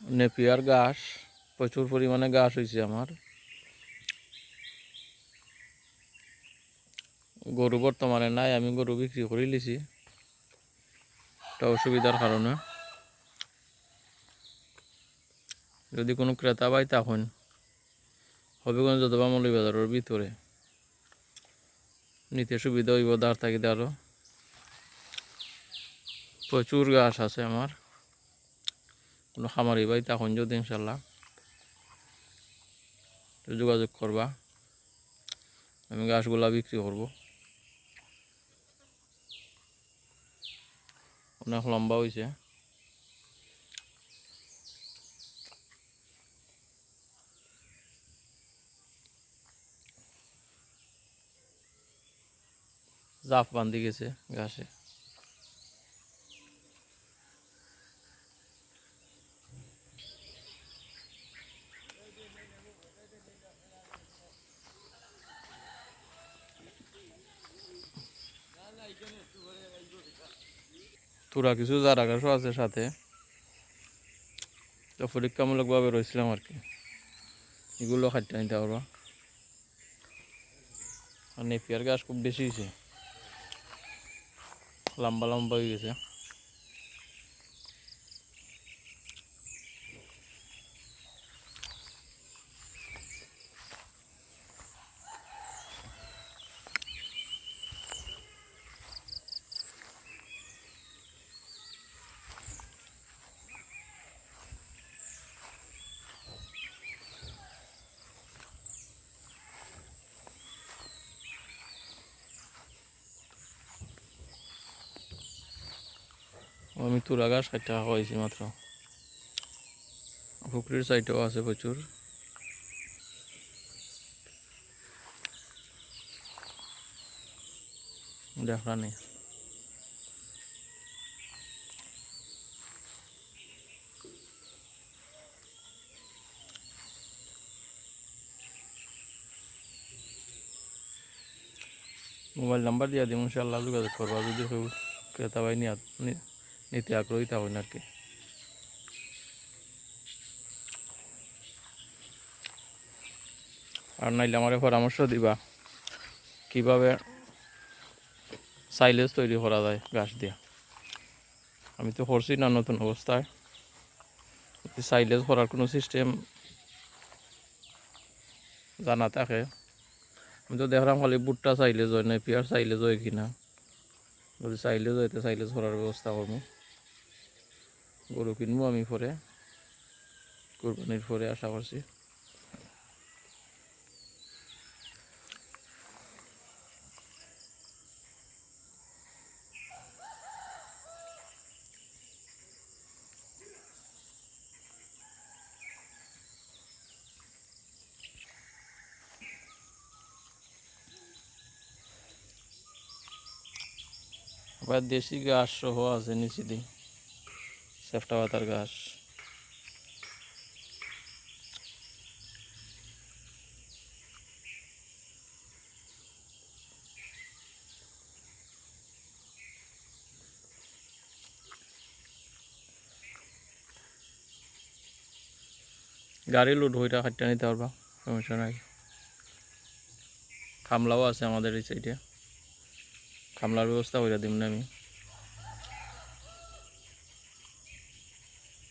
Napier গাছ প্রচুর পরিমাণে গাছ হয়েছে আমার। গরু বর্তমানে নাই, আমি গরু বিক্রি করে লিছি। একটা অসুবিধার কারণে। যদি কোনো ক্রেতা পাই তখন হবিগঞ্জ অথবা মৌলবাজারের ভিতরে নিতে সুবিধা হইব দাঁড় থাকিতে আরও প্রচুর গাছ আছে আমার। কোনো খামারি ভাই, তখন যদি ইনশাল্লাহ যোগাযোগ করবা, আমি গাছগুলা বিক্রি করব। অনেক লম্বা হয়েছে জাফ বান্ধি গেছে ঘাসে তোরা কিছু যারা গাছও আছে সাথে। তো পরীক্ষামূলকভাবে রয়েছিলাম আর কি। এগুলো খাইতে নিতে পারবা। আর নেপিয়ার গাছ খুব বেশি হয়েছে লম্বা লম্বা হয়ে গেছে। আমি তুরা গাছ ষাট টাকা খাওয়াইছি মাত্র। পুকুরের সাইডেও আছে প্রচুর। দেখা নেই মোবাইল নাম্বার দিয়ে দিব ইনশাল্লাহ যোগাযোগ করবা। যদি কেউ ক্রেতা ভাই নিয়ে নিতে আগ্রহী তখন আর কি আর নাইলে আমার পরামর্শ দিবা, কীভাবে সাইলেজ তৈরি করা যায় গাছ দিয়ে? আমি তো করছি না নতুন অবস্থায়। সাইলেজ করার কোনো সিস্টেম জানা থাকে, আমি তো দেখলাম খালি বুটটা সাইলেজ হয় না পিয়ার সাইলেজ হয় কিনা। যদি সাইলেজ হয় তো সাইলেজ করার ব্যবস্থা করব। গরু কিনবো আমি পরে। কোরবানির পরে আশা করছি। আবার দেশি ঘাস সহ আছে নিচে দিয়ে। সেফটা পাতার ঘাস গাড়ি লোড হইটা খাটতে নিতে পারবা, সমস্যা নাই। খামলাও আছে আমাদের এই সাইডে খামলার ব্যবস্থা করে দিব না আমি।